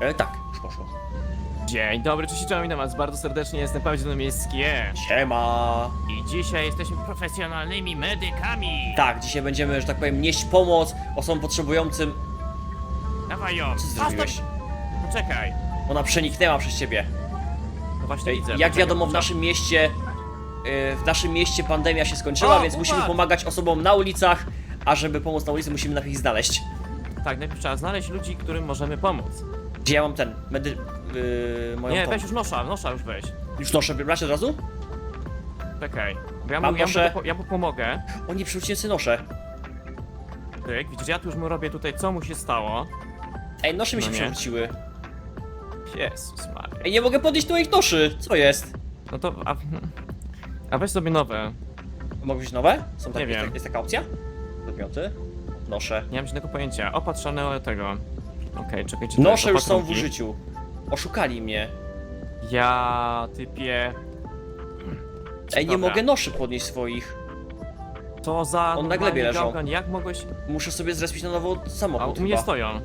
E, tak, już poszło. Dzień dobry, cześć, cześć, witam was bardzo serdecznie, jestem Paweł Zielonomiejskie Siema! i dzisiaj jesteśmy profesjonalnymi medykami. Tak, dzisiaj będziemy, że tak powiem, nieść pomoc osobom potrzebującym. Dawaj ją. Co ty zrobiłeś? Poczekaj. Ona przeniknęła przez ciebie. No właśnie widzę. Jak poczekaj, wiadomo, w poczekaj. naszym mieście. y, W naszym mieście pandemia się skończyła, O, więc musimy pomagać osobom na ulicach, a żeby pomóc na ulicy, musimy najpierw ich znaleźć. Tak, najpierw trzeba znaleźć ludzi, którym możemy pomóc. Gdzie ja mam ten? Medy... Yy, moją Nie, tą- weź już nosza, nosza już weź. Już noszę brać od razu? Czekaj. Bo ja, Mam mu, ja, noszę. mu, ja mu pomogę. O nie, sobie noszę. Tyk, widzisz, ja tu już mu robię tutaj, co mu się stało. Ej, nosze mi się No nie. przewróciły. Jezus Maria. Ej, nie mogę podnieść moich noszy! Co jest? No to, a, a weź sobie nowe. Mogą być nowe? Są takie, Nie wiem. Jest, jest taka opcja? Podmioty? Nosze. Nie mam żadnego pojęcia. Opatrzone tego. Okej, czekaj, czy to Nosze jest już są w opatrunki? użyciu. Oszukali mnie. Ja, typie... Ej, nie Dobra. mogę noszy podnieść swoich. Co za On na glebie leżał. gałgan, jak mogłeś... Muszę sobie zrespić na nowo A samochód u mnie chyba. stoją.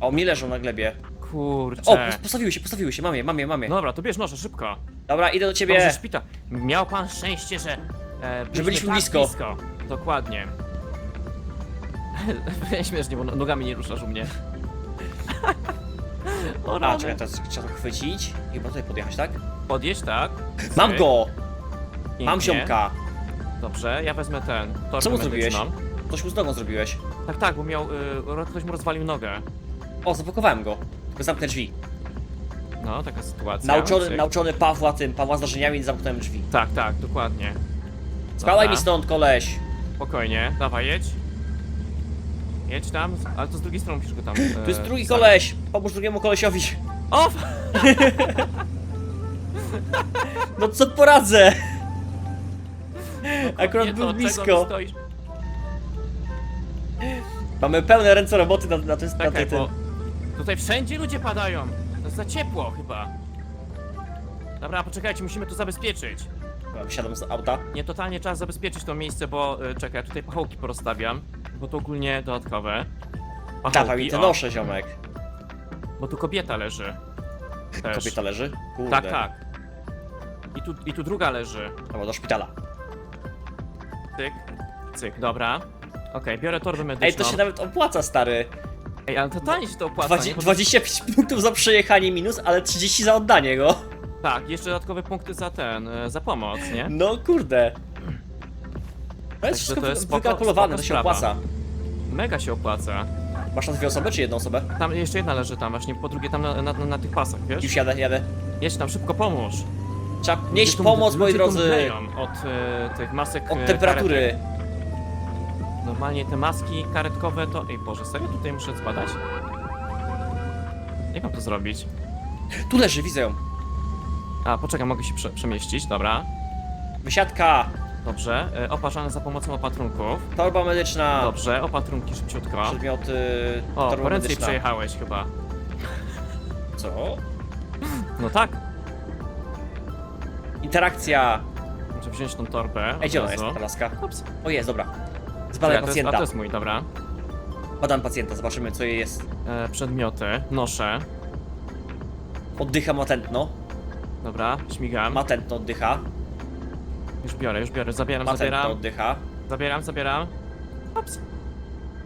A u mnie leżą na glebie. Kurczę. O, pos- postawiły się, postawiły się, mamie, mamie, mamie. Dobra, to bierz noszę, szybko. Dobra, idę do Dobrze, ciebie. szpita. Miał pan szczęście, że... E, byliśmy tak blisko. blisko. Dokładnie. Śmiesznie, bo no- nogami nie ruszasz u mnie. O, A, rany. czekaj, teraz trzeba to chwycić. i Chyba tutaj podjechać, tak? Podjedź, tak? Mam Cyk. go! Pięknie. Mam ziomka. Dobrze, ja wezmę ten. torbę Co mu zrobiłeś? medyczną. Coś mu z nogą zrobiłeś. Tak, tak, bo miał... Y, ro- ktoś mu rozwalił nogę. O, zablokowałem go. Tylko zamknę drzwi. No, taka sytuacja. Nauczony, Cyk. nauczony Pawła tym, Pawła zdarzeniami, zamknąłem drzwi. Tak, tak, dokładnie. Dobra. mi stąd, koleś. Spokojnie, dawaj, jedź. Jedź tam, ale to z drugiej strony musisz go tam. Tu jest drugi koleś. Pomóż drugiemu kolesiowi. O! No co poradzę? Akurat Nie, był blisko. czego mi stoisz? Mamy pełne ręce roboty na, na tym na Czekaj, bo tutaj wszędzie ludzie padają. To jest za ciepło chyba. Dobra, poczekajcie, musimy to zabezpieczyć. Dobra, Wysiadam z auta. Nie, totalnie trzeba zabezpieczyć to miejsce, bo y, czekaj, ja tutaj pachołki porozstawiam, bo to ogólnie dodatkowe. Dawaj mi te o, nosze, ziomek. Bo tu kobieta leży. Też. Kobieta leży? Kurde. Tak, tak. I tu, I tu druga leży. Dobra, do szpitala. Cyk, cyk, dobra. Okej, biorę torbę medyczną. Ej, to się nawet opłaca, stary. Ej, ale totalnie się to opłaca, Dwadzie- nie? Bo to- 25 punktów za przejechanie minus, ale 30 za oddanie go. Tak, jeszcze dodatkowe punkty za ten, e, za pomoc, nie? No kurde. To jest Także wszystko to jest spoko- wykalkulowane, spoko to się sprawa. opłaca. Mega się opłaca. Masz na dwie osoby, czy jedną osobę? Tam jeszcze jedna leży tam właśnie, po drugie tam na, na, na, tych pasach, wiesz? Już jadę, jadę. Jedź tam, szybko pomóż. Trzeba Ludzie nieść tu- pomoc, moi tu drodzy. mdleją Od e, tych masek Od e, temperatury. karetek. Normalnie te maski karetkowe to... Ej Boże, serio tutaj muszę zbadać? Jak mam to zrobić? Tu leży, widzę ją. A, poczekaj, mogę się prze, przemieścić, dobra. Wysiadka. Dobrze, e, oparzane za pomocą opatrunków. Torba medyczna. Dobrze, opatrunki szybciutko. Przedmioty. O, torba medyczna. przejechałeś chyba. Co? No tak. Interakcja. Muszę wziąć tą torbę. od Ej, gdzie ona jest, razu. ta laska? Ups. O, jest, dobra. Ja, Zbadaj to jest, a pacjenta. to jest mój, dobra. Badam pacjenta, zobaczymy co jej jest. E, przedmioty, noszę. Oddycha ma tętno. Dobra, śmigam. Ma tętno, oddycha. Już biorę, już biorę, zabieram, Ma tętno, zabieram. oddycha. Zabieram, zabieram. Ups.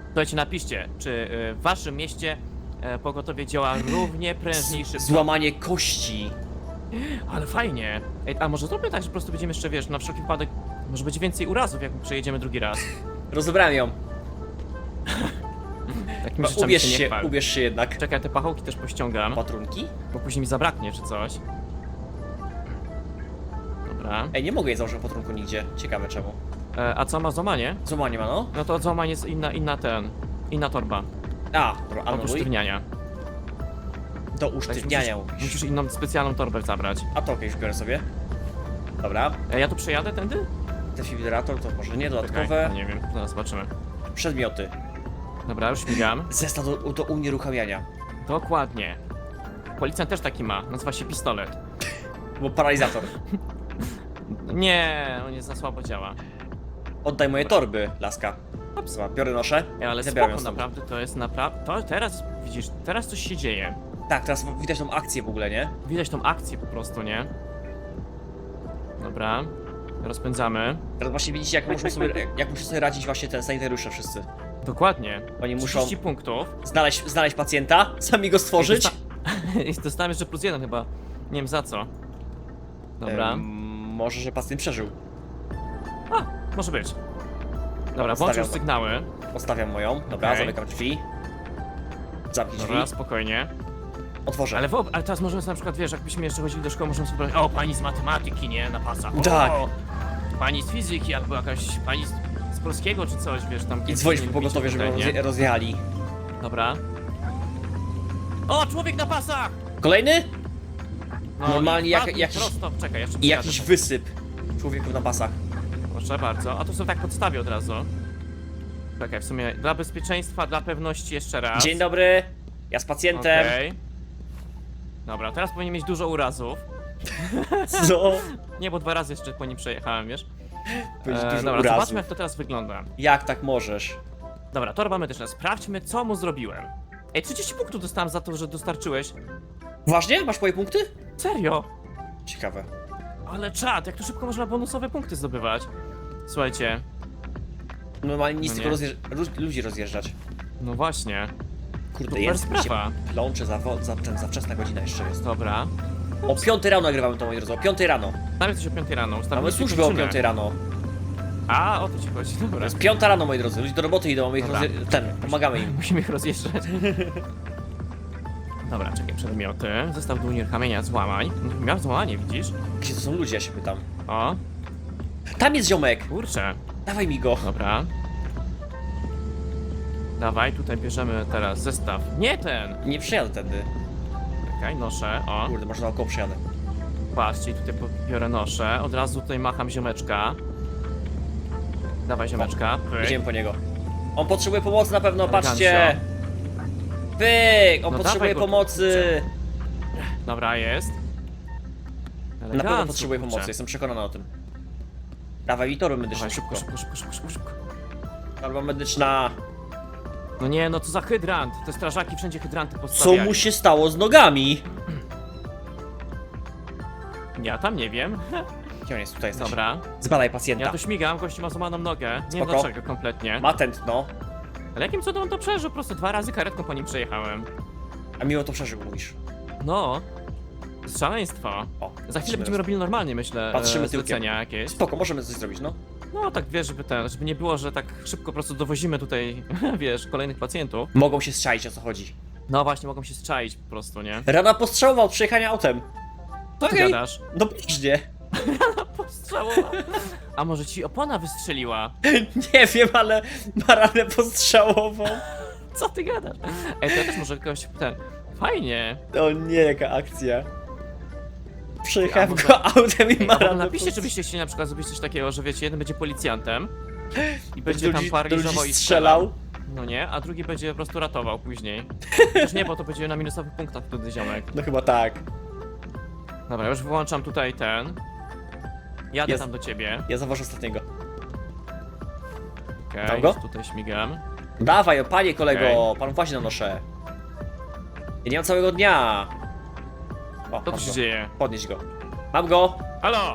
Słuchajcie, napiszcie, czy y, w waszym mieście e, pogotowie działa równie prężniej, szybko. Złamanie kości. Ale fajnie. Ej, a może zróbmy tak, że po prostu będziemy jeszcze, wiesz, na wszelki wypadek, może będzie więcej urazów, jak przejedziemy drugi raz. Rozebrałem ją. Takimi rzeczami Ubierz się nie się, chwal. ubierz się jednak. Czekaj, te pachołki też pościągam, Patrunki? bo później mi zabraknie, czy coś. Dobra. Ej, nie mogę jej założyć patrunku nigdzie. Ciekawe czemu. E, a co ma złamanie? Złamanie ma, no? No to złamanie jest inna, inna ten, inna torba. A, dobra, Od anuluj. usztywniania. Do Tak, usztywniania musisz, mówisz. musisz inną specjalną torbę zabrać. A to okej, już biorę sobie. Dobra. E, ja tu przejadę tędy? Defibrillator to może nie, dodatkowe. no nie wiem, zaraz zobaczymy. Przedmioty. Dobra, już śmigam. Zestaw do, do unieruchamiania. Dokładnie. Policjant też taki ma, nazywa się pistolet. Bo paralizator. Nie, on jest za słabo działa. Oddaj moje torby, laska. Dobra, biorę noszę. Ej, ale Zabieram ją spoko, stąd. naprawdę, to jest naprawdę... To teraz widzisz, teraz coś się dzieje. Tak, teraz widać tą akcję w ogóle, nie? Widać tą akcję po prostu, nie? Dobra, rozpędzamy. Teraz właśnie widzicie, jak muszą sobie, jak muszą sobie radzić właśnie ten sanitariusze wszyscy. Dokładnie. Oni muszą 30 punktów. znaleźć, znaleźć pacjenta, sami go stworzyć. Dosta- I dostałem jeszcze plus jeden chyba. Nie wiem za co. Dobra. Em, może, że pacjent przeżył. A, może być. Dobra, włączył go. sygnały. Odstawiam moją. Dobra, Okej. zamykam drzwi. Zamknij drzwi. Dobra, spokojnie. Otworzę. Ale, wo- ale teraz możemy sobie na przykład, wiesz, jakbyśmy jeszcze chodzili do szkoły, możemy sobie powiedzieć, o, pani z matematyki, nie, na pasach. O, Tak. Pani z fizyki, albo jakaś pani z, z polskiego, czy coś, wiesz, tam... I dzwonić po pogotowie, żeby tutaj, nie? rozjechali. Dobra. O, człowiek na pasach! Kolejny? No, Normalnie jak- jakiś- Prosto, czekaj, jeszcze przyjadę. jakiś wysyp człowieków na pasach. Proszę bardzo. A tu są tak podstawie od razu. Czekaj, w sumie dla bezpieczeństwa, dla pewności jeszcze raz. Dzień dobry, ja z pacjentem. Okej. Dobra, teraz powinien mieć dużo urazów. Co? Nie, bo dwa razy jeszcze po nim przejechałem, wiesz? Będzie E, dużo dobra, urazów. zobaczmy jak to teraz wygląda. Jak tak możesz? Dobra, torba medyczna. Sprawdźmy, co mu zrobiłem. Ej, 30 punktów dostałem za to, że dostarczyłeś. Ważnie? Masz moje punkty? Serio? Ciekawe. Ale czad, jak to szybko można bonusowe punkty zdobywać. Słuchajcie, Normalnie nic No tylko nie. rozjeżdż- lu- ludzi rozjeżdżać. no właśnie. Kurde, Super jest mi się sprawa. plącze za, wo- za, ten, za wczesna godzina jeszcze jest. Dobra. O 5 rano nagrywamy to, moi drodzy, o 5 rano. Nawet coś o 5 rano. Mamy Ustawiliśmy służbę o godzinę. 5 rano. A, o to ci chodzi, To dobra. jest 5 rano, moi drodzy, ludzie do roboty idą, mamy ich Dobra. rozje- ten, pomagamy im. Musimy ich rozjeżdżać. Dobra, czekaj, przedmioty. Zestaw do unieruchamienia złamań. Miał złamanie, widzisz? Gdzie to są ludzie, ja się pytam. O, Tam jest ziomek! kurczę. Dawaj mi go. Dobra. Dawaj, tutaj bierzemy teraz zestaw. Nie ten! Nie przyjadę tędy. Czekaj, noszę. O, Kurde, może naokoło przyjadę. patrzcie, tutaj po- biorę noszę. Od razu tutaj macham ziomeczka. Dawaj ziomeczka. Pyk. Idziemy po niego. On potrzebuje pomocy na pewno, patrzcie! Pyk! On No potrzebuje dawaj go pomocy! Dobra, jest. Na pewno Elegancko, potrzebuje kurczę. pomocy, jestem przekonany o tym. Dawaj mi torby medyczne Dawaj, szybko, szybko. szybko, szybko, szybko, szybko, medyczna. No nie, no co za hydrant. Te strażaki wszędzie hydranty Co postawiają. mu się stało z nogami? Ja tam nie wiem. Gdzie on jest? Tutaj jesteś. Dobra. Zbadaj pacjenta. Ja tu śmigam, gościu ma złamaną nogę. Nie wiem Spoko. dlaczego kompletnie. Ma tętno, Ale jakim cudem on to przeżył? Po prostu dwa razy karetką po nim przejechałem. a mimo to przeżył, mówisz. No. Szaleństwo. O, Za chwilę będziemy robili normalnie, myślę, Patrzymy e, zlecenia jakieś. Spoko, możemy coś zrobić, no. No tak wiesz, żeby ten, żeby nie było, że tak szybko po prostu dowozimy tutaj, wiesz, kolejnych pacjentów. Mogą się strzaić, o co chodzi. No właśnie, mogą się strzaić po prostu, nie? Rana postrzałowa od przejechania autem. Co ty Okej. gadasz? No później. Postrzałowa. A może ci opona wystrzeliła? Nie wiem, ale ma ranę postrzałową. Co ty gadasz? Ej, to ja też może kogoś, ten, fajnie. O nie, jaka akcja. A może- go autem i Ej, ma a ranę napiszcie, post- czy byście chcieli na przykład zrobić coś takiego, że wiecie, jeden będzie policjantem i będzie tam paraliżował i strzelał. No nie, a drugi będzie po prostu ratował później. Też nie, bo to będzie na minusowych punktach wtedy ziomek. No chyba tak. Dobra, już wyłączam tutaj ten. Jadę Jest. tam do ciebie. Ja zawożę ostatniego. Okej, Tam go? już tutaj śmigam. Dawaj, o panie kolego, Okej. pan właśnie nanoszę. Ja nie mam całego dnia. O, Co tu mam się go. dzieje? Podnieś go. Mam go. Halo!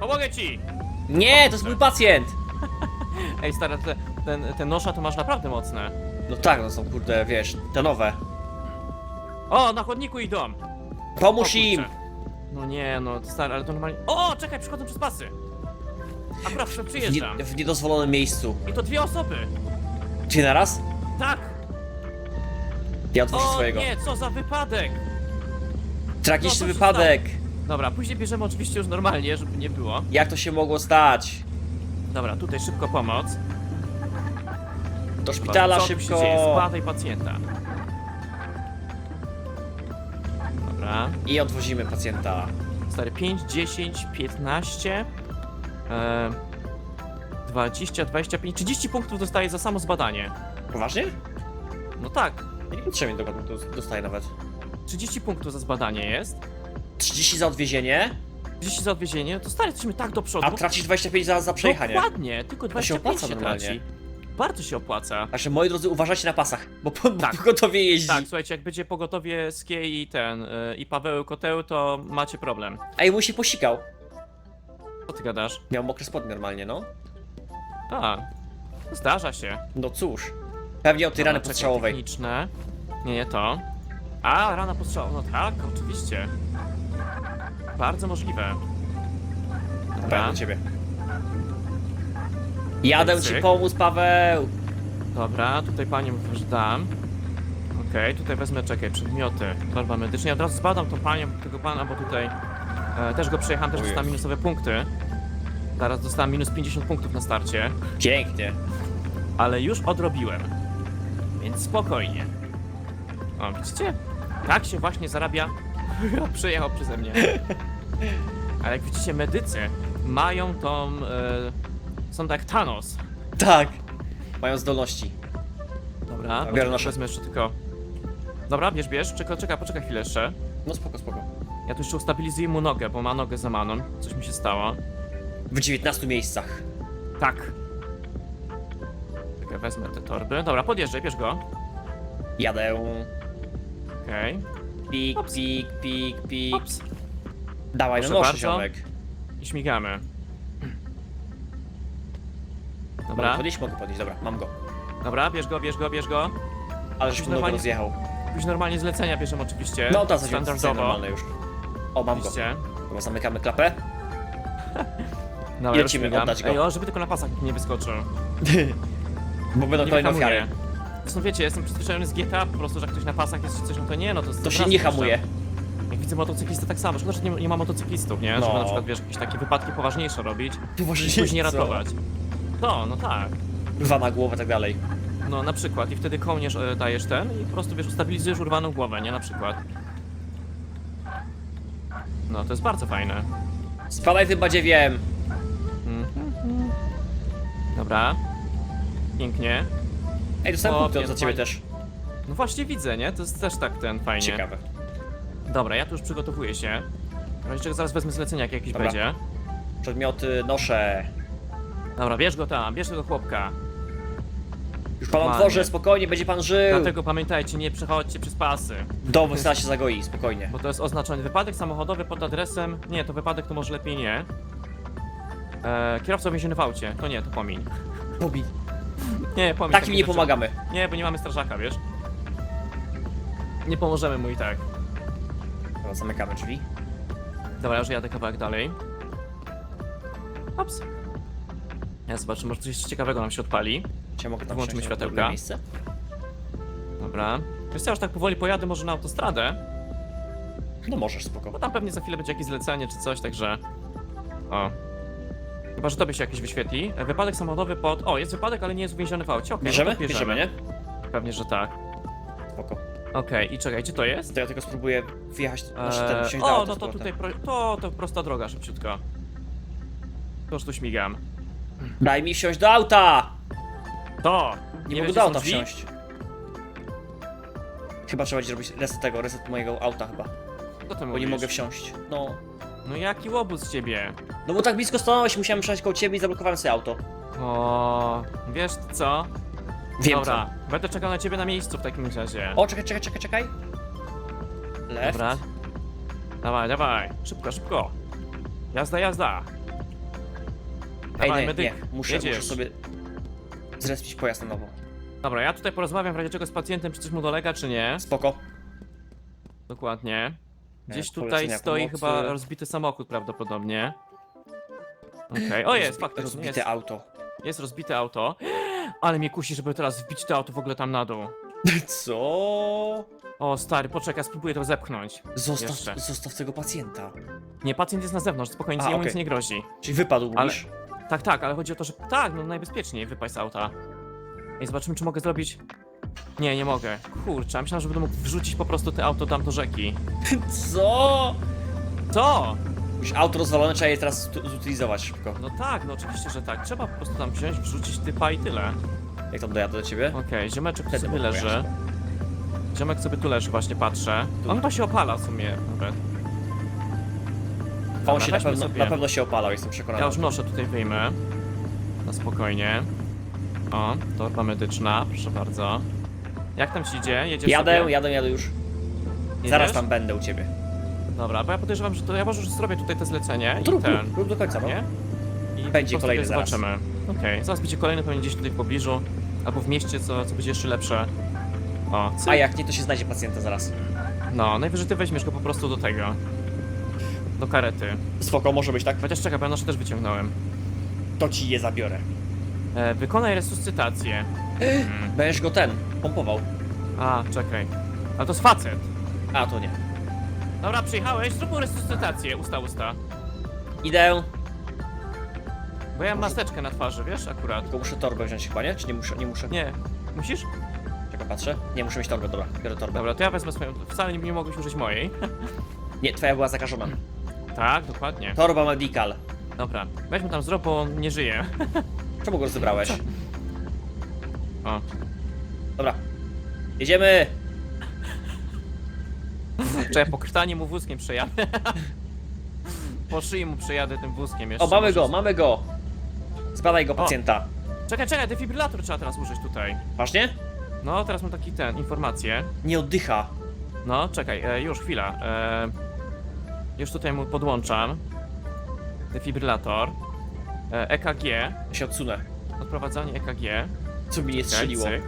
Pomogę ci! Nie, to jest mój pacjent. Ej, stara, te, ten, te nosza to masz naprawdę mocne. No tak, no są kurde, wiesz, te nowe. O, na chodniku idą! Pomóż O, im. No nie, no stary, ale to normalnie. O, czekaj, przychodzą przez pasy! Akurat W, nie, przyjeżdżam. w niedozwolonym miejscu. I to dwie osoby! Gdzie naraz? Tak! Ja otworzę O swojego. nie, co za wypadek! Tragiczny No, się wypadek. Dobra, później bierzemy oczywiście już normalnie, żeby nie było. Jak to się mogło stać? Dobra, tutaj szybko pomoc. Do szpitala Co tu się szybko. dzieje? Zbadaj pacjenta. Dobra. I odwozimy pacjenta. Stary, 5, 10, 15, e, 20, 25, 30 punktów dostaje za samo zbadanie. Poważnie? No tak, Ja nie potrzebuję tego punktu, dostaję nawet. 30 punktów za zbadanie jest. 30 za odwiezienie, 30 za odwiezienie, to stary, jesteśmy tak do przodu. a tracisz 25 za, za przejechanie. Dokładnie, tylko To się 25 opłaca się normalnie. Bardzo się opłaca. Także moi drodzy, uważajcie na pasach, bo po, Tak. tak. gotowie jeździ. Tak, słuchajcie, jak będzie pogotowie Skie i ten, y, i Paweł Koteł, to macie problem. Ej, mu się posikał. Co ty gadasz? Miał mokre spodnie normalnie, no. A, zdarza się. No cóż. Pewnie od tej Dobra, rany czekaj, postrzałowej. Techniczne. Nie, nie to. A, rana postrzałowa, no tak, oczywiście. Bardzo możliwe. Dobra, do ciebie. Jadę ci Cyk. pomóc, Paweł! Dobra, tutaj panią już dam. Okej, tutaj wezmę, czekaj, przedmioty. Torba medyczna. Ja od razu zbadam tą panią, tego pana, bo tutaj e, też go przejechałem, też O dostałem minusowe punkty. Zaraz dostałem minus 50 punktów na starcie, Pięknie. ale już odrobiłem. Więc spokojnie. O, widzicie? Tak się właśnie zarabia. Przejechał przeze mnie. Ale jak widzicie, medycy mają tą... E, są tak Thanos. Tak. Mają zdolności. Dobra, biorę poczekaj, nasze. wezmę jeszcze tylko... Dobra, bierz, bierz, czekaj, czekaj, poczekaj chwilę jeszcze. No spoko, spoko. Ja tu jeszcze ustabilizuję mu nogę, bo ma nogę zamaną. Coś mi się stało. W 19 miejscach. Tak. Czekaj, wezmę te torby. Dobra, podjeżdżaj, bierz go. Jadę. Okej. Pik, Ops. pik, pik, pik. Ops. Dawaj, no Proszę noszę, bardzo. ziomek. I śmigamy. Dobra, podnieść? Mogę podnieść, dobra, mam go. dobra, bierz go, bierz go, bierz go. Ale już normalnie- rozjechał. Później normalnie zlecenia bierzemy oczywiście. No to Standardowo. normalne już. O, mam go. Oczywiście. Dobra, zamykamy klapę. Dobra, I już lecimy, oddać go. Ej, o, żeby tylko na pasach nie wyskoczył. Bo będą kolejne ofiary. Zresztą wiecie, jestem przyzwyczajony z GTA, po prostu, że jak ktoś na pasach jest czy coś, no to nie, no to... To się nie hamuje. Jak widzę motocyklistę tak samo, szkoda, że nie, nie ma motocyklistów, nie? Żeby No. na przykład, wiesz, jakieś takie wypadki poważniejsze robić i Poważnie później ratować. To, no tak. Dwa na głowę, tak dalej. No na przykład i wtedy kołnierz e, dajesz ten i po prostu, wiesz, ustabilizujesz urwaną głowę, nie? Na przykład. No, to jest bardzo fajne. Spadaj ty badziewiem. Mhm. Dobra. Pięknie. Ej, dostałem O, punkty za pierdolę. ciebie też. No właśnie widzę, nie? To jest też tak ten fajnie. Ciekawe. Dobra, ja tu już przygotowuję się. W razie czego zaraz wezmę zlecenie, jak jakieś Dobra. będzie. Przedmioty noszę. Dobra, bierz go tam, bierz tego chłopka. Już pan Normalnie. spokojnie, będzie pan żył. Dlatego pamiętajcie, nie przechodźcie przez pasy. Dom zaraz się zagoi, spokojnie. Bo to jest oznaczony wypadek samochodowy pod adresem. Nie, to wypadek to może lepiej nie. E, kierowca więziony w aucie. To nie, to pomiń. Bobi. Nie, pomiń. Takim takie nie rzeczy. pomagamy. Nie, bo nie mamy strażaka, wiesz? Nie pomożemy mu i tak. Dobra, zamykamy drzwi. Dobra, już jadę kawałek dalej. Ops. Ja zobaczę, może coś ciekawego nam się odpali. Czy mogę tam Włączymy na światełka. drugie miejsce? Dobra. Wiesz co, ja już tak powoli pojadę może na autostradę, No możesz, spoko. bo tam pewnie za chwilę będzie jakieś zlecenie czy coś, także... O. Chyba, że tobie się jakieś wyświetli. E, Wypadek samochodowy pod... O, jest wypadek, ale nie jest uwięziony w aucie. Okej, no Bierzemy? to bierzemy. Bierzemy, nie? Pewnie, że tak. Spoko. Okej, i czekaj, gdzie to jest? To ja tylko spróbuję wjechać, znaczy ten, Eee, wsiąść do o, auta no z to powrotem. tutaj, pro, to, to prosta droga, szybciutko. To już tu śmigam. Daj mi wsiąść do auta! To! Nie, wiesz, mogę do auta wsiąść. Chyba trzeba będzie robić reset tego, reset mojego auta chyba. Co ty Bo nie mogę wsiąść. No. No jaki łobuz z ciebie? No bo tak blisko stanąłeś, musiałem przejść koło ciebie i zablokowałem sobie auto. O, wiesz co? Wiem Dobra, będę czekał na ciebie na miejscu w takim razie. co. O, czekaj, czekaj, czekaj, czekaj. Left. Dobra. Dawaj, dawaj, szybko, szybko. Jazda, jazda. Ej, Dawaj, nie, medyk, nie, muszę, jedziesz. muszę sobie zrespić pojazd na nowo. Dobra, ja tutaj porozmawiam w razie czego z pacjentem, czy coś mu dolega, czy nie. Spoko. Dokładnie. Gdzieś E, tutaj polecenia stoi pomocy. chyba rozbity samochód prawdopodobnie. Okej, o jest, Rozbi- faktycznie Rozbite jest. auto. Jest rozbite auto. Ale mnie kusi, żeby teraz wbić to auto w ogóle tam na dół. Co? O, stary, poczekaj, spróbuję to zepchnąć. Zostaw, Jeszcze. zostaw tego pacjenta. Nie, pacjent jest na zewnątrz, spokojnie, A, jemu okej. nic nie grozi. Czyli wypadł, Ale- mówisz? Tak, tak, ale chodzi o to, że tak, no najbezpieczniej wypaść z auta. I zobaczymy, czy mogę zrobić... Nie, nie mogę. Kurczę, myślałem, że będę mógł wrzucić po prostu te auto tam do rzeki. Co? Co? Już auto rozwalone, trzeba je teraz zutylizować szybko. No tak, no oczywiście, że tak. Trzeba po prostu tam wziąć, wrzucić typa i tyle. Jak tam dojadę do ciebie? Okej, ziomeczek tu Wtedy sobie mogę leży. Ziomek sobie tu leży, właśnie patrzę. On chyba się opala w sumie nawet. On Dobra, się na weźmy pewno, sobie. na pewno się opalał, jestem przekonany. Ja już noszę tutaj wyjmę. Na spokojnie. O, torba medyczna, proszę bardzo. Jak tam ci idzie? Jedziesz Jadę, sobie? jadę, jadę już. Jedziesz? Zaraz tam będę u ciebie. Dobra, bo ja podejrzewam, że to ja może już zrobię tutaj te zlecenie i Rób, ten. rób, rób do końca, no. Nie? I Będzie po prostu kolejny zaraz. zobaczymy. Okej, zaraz będzie kolejny pewnie gdzieś tutaj w pobliżu. Albo w mieście, co, co będzie jeszcze lepsze. O, cyk. A jak nie, to się znajdzie pacjenta zaraz. No, najwyżej ty weźmiesz go po prostu do tego. Do karety. Spoko, może być tak. Chociaż czekaj, bo ja nasze też wyciągnąłem. To ci je zabiorę. E, wykonaj resuscytację. Mm. Będziesz go ten, pompował. A, czekaj. Ale to jest facet. A, to nie. Dobra, przyjechałeś, zrób mu resuscytację. Usta, usta. Idę. Bo ja mam maseczkę na twarzy, wiesz, akurat. Tylko muszę torbę wziąć chyba, nie? Czy nie muszę? Nie muszę. Nie. Musisz? Czekaj, patrzę. Nie, muszę mieć torbę, dobra. Biorę torbę. Dobra, to ja wezmę swoją. Wcale nie, nie mogłeś użyć mojej. Nie, twoja była zakażona. Tak, dokładnie. Torba medical. Dobra, weźmy tam zrób, bo nie żyje. Czemu go rozebrałeś? O. Dobra. Jedziemy! Czekaj, po krtanie mu wózkiem przejadę. po szyi mu przejadę tym wózkiem jeszcze. O, mamy go, mamy go! Zbadaj go, pacjenta. Czekaj, czekaj, defibrylator trzeba teraz użyć tutaj. Ważnie? No, teraz mam taki ten, informację. Nie oddycha. No, czekaj, e, już chwila. E, już tutaj mu podłączam. Defibrylator. E, EKG. Ja się odsunę. Odprowadzanie EKG. Co mi nie strzeliło? Cyk,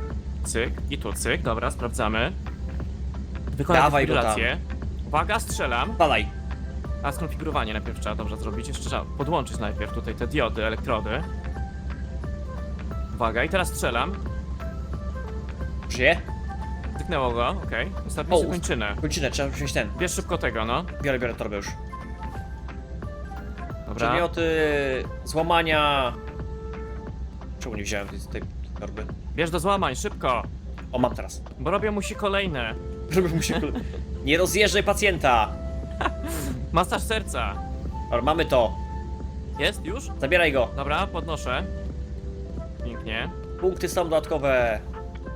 cyk i tu cyk. Dobra, sprawdzamy. Wykonaj Dawaj defibrylację. Uwaga, strzelam. Badaj. A skonfigurowanie najpierw trzeba dobrze zrobić. Jeszcze trzeba podłączyć najpierw tutaj te diody, elektrody. Uwaga, i teraz strzelam. Żyje? Zyknęło go, okej. O, Ustawiliśmy uf. kończynę. Kończynę, trzeba wziąć ten. Bierz szybko tego, no. Biorę, biorę torbę już. Dobra. Przedmioty, złamania... Czemu nie wziąłem tej, tej torby? Bierz do złamań, szybko. O, mam teraz. Bo robią mu się kolejne. Żeby mu się... kul- Nie rozjeżdżaj pacjenta! Masaż serca. Dobra, mamy to. Jest już? Zabieraj go. Dobra, podnoszę. Pięknie. Punkty są dodatkowe.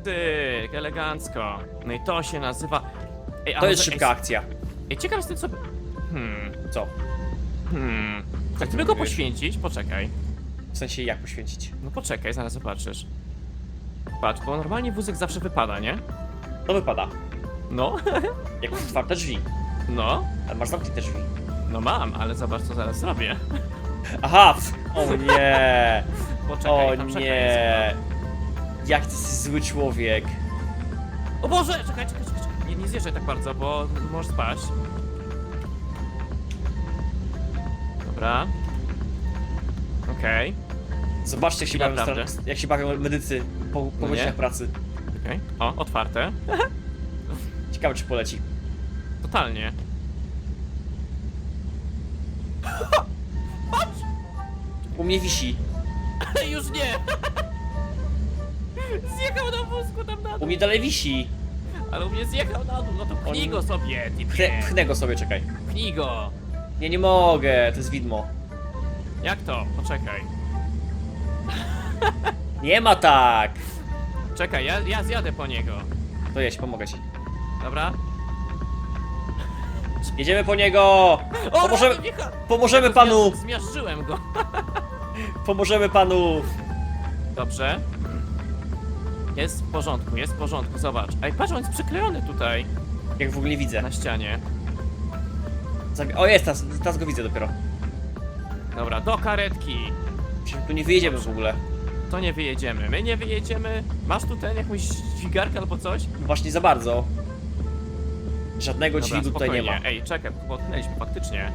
Tyk, elegancko. No i to się nazywa... Ej, a To jest może- szybka akcja. Ej, ej, ciekaw jestem co... Hmm, Co? hmm... A gdyby go poświęcić? Poczekaj. W sensie jak poświęcić? No poczekaj, zaraz zobaczysz. Patrz, bo normalnie wózek zawsze wypada, nie? To wypada. No, Jak masz otwarte drzwi. no, Ale masz zamknięte drzwi. no mam, ale zobacz co zaraz zrobię. Aha! pf, O nie! Poczekaj, O tam czekaj. nie! Jak ty jesteś zły człowiek. O Boże, czekaj, czekaj, czekaj, czekaj. Nie, nie zjeżdżaj tak bardzo, bo możesz spaść. Dobra. Okej, Zobaczcie jak się, bawią, stra- jak się bawią medycy po, po No nie? godzinach pracy. okej. O, otwarte. Ciekawe czy poleci. Totalnie. U mnie wisi. Już nie! Zjechał na wózku tam na U dół. mnie dalej wisi. Ale u mnie zjechał na dół, no to pchnij go sobie, Pchnę, typie. pchnę go sobie, czekaj. Pchnij go. Nie, nie mogę, to jest widmo. Jak to? Poczekaj. Nie ma tak! Czekaj, ja, ja zjadę po niego. To jeźdź, pomogę ci. Dobra? Jedziemy po niego! O, Pomożemy, wjecha- pomożemy panu! Zmiażdżyłem go. Pomożemy panu! Dobrze. Jest w porządku, jest w porządku, zobacz. Ej, patrz, on jest przyklejony tutaj, Jak w ogóle widzę. na ścianie. Zabi- o jest, teraz, teraz go widzę dopiero. Dobra, do karetki. Przecież tu nie wyjedziemy w ogóle. To nie wyjedziemy, my nie wyjedziemy. Masz tu ten, jakąś dźwigarkę albo coś? Właśnie za bardzo. Żadnego Dobra, dźwigu tutaj nie ma. spokojnie. Ej, czekaj, bo utknęliśmy faktycznie.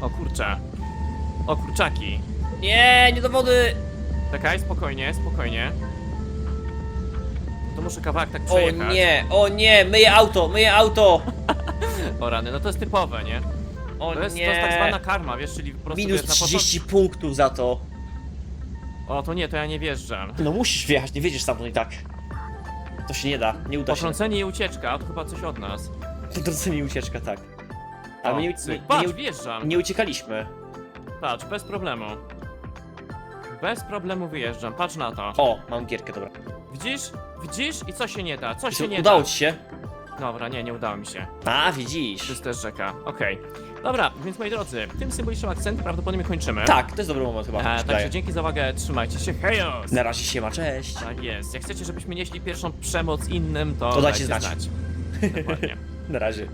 O kurczę. O kurczaki. Nie, nie do wody! Czekaj, spokojnie, spokojnie. To muszę kawałek tak O przejechać. nie, o nie, myję auto, myję auto! O rany, no to jest typowe, nie? O To jest, nie. to jest tak zwana karma, wiesz, czyli po prostu Minus wiesz, na początku... 30 punktów za to. O, to nie, to ja nie wjeżdżam. No musisz wjechać, nie wiedziesz stamtąd i tak. To się nie da, nie uda się. Potrącenie i ucieczka, to chyba coś od nas. Potrącenie i ucieczka, tak. Ale o, my nie, cyk. nie, Patrz, nie, wjeżdżam. nie uciekaliśmy. Patrz, bez problemu. Bez problemu wyjeżdżam, patrz na to. O, mam gierkę, dobra. Widzisz? Widzisz? I co się nie da? Co się nie udało da? ci się? Dobra, nie, nie udało mi się. A, To widzisz. jest też rzeka. Okej. Dobra, więc moi drodzy, tym symbolicznym akcentem prawdopodobnie kończymy. Tak, to jest dobry moment chyba. E, mi się także wydaje. dzięki za uwagę, trzymajcie się, hejos! Na razie się ma, cześć. Tak jest. Jak chcecie, żebyśmy nieśli pierwszą przemoc innym, to, To dajcie znać. Dokładnie. Na razie.